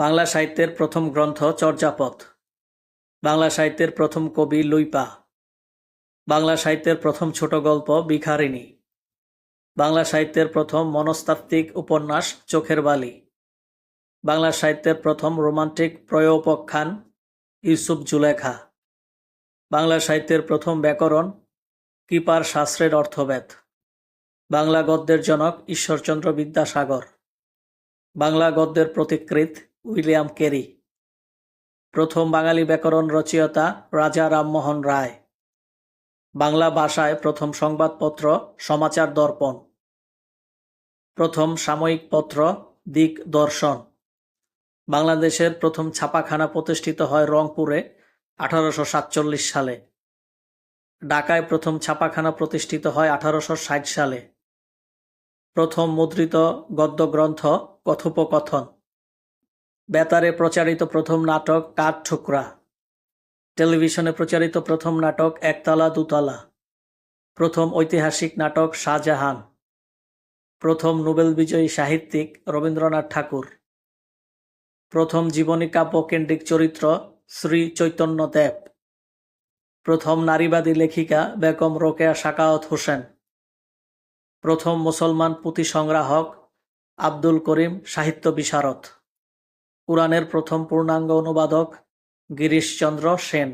বাংলা সাহিত্যের প্রথম গ্রন্থ চর্যাপদ। বাংলা সাহিত্যের প্রথম কবি লুইপা। বাংলা সাহিত্যের প্রথম ছোট গল্প বিখারিণী বাংলা সাহিত্যের প্রথম মনস্তাত্ত্বিক উপন্যাস চোখের বালি। বাংলা সাহিত্যের প্রথম রোমান্টিক প্রয়োপখ্যান ইউসুফ জুলেখা। বাংলা সাহিত্যের প্রথম ব্যাকরণ কৃপার শাস্ত্রের অর্থবেদ। বাংলা গদ্যের জনক ঈশ্বরচন্দ্র বিদ্যাসাগর। বাংলা গদ্যের প্রতিকৃত উইলিয়াম কেরি। প্রথম বাঙালি ব্যাকরণ রচয়িতা রাজা রামমোহন রায়। বাংলা ভাষায় প্রথম সংবাদপত্র সমাচার দর্পণ। প্রথম সাময়িক পত্র দিক দর্শন। বাংলাদেশের প্রথম ছাপাখানা প্রতিষ্ঠিত হয় রংপুরে আঠারোশো সাতচল্লিশ সালে। ঢাকায় প্রথম ছাপাখানা প্রতিষ্ঠিত হয় আঠারোশো ষাট সালে। প্রথম মুদ্রিত গদ্যগ্রন্থ কথোপকথন। বেতারে প্রচারিত প্রথম নাটক কাঠ ঠুকরা। টেলিভিশনে প্রচারিত প্রথম নাটক একতলা, দুতলা। প্রথম ঐতিহাসিক নাটক শাহজাহান। প্রথম নোবেল বিজয়ী সাহিত্যিক রবীন্দ্রনাথ ঠাকুর। প্রথম জীবনী কাব্য কেন্দ্রিক চরিত্র শ্রী চৈতন্য দেব। প্রথম নারীবাদী লেখিকা বেগম রোকেয়া সাকাওয়াত হোসেন। প্রথম মুসলমান পুঁথি সংগ্রাহক আব্দুল করিম সাহিত্য বিশারদ। কুরআনের প্রথম পূর্ণাঙ্গ অনুবাদক গিরিশচন্দ্র সেন।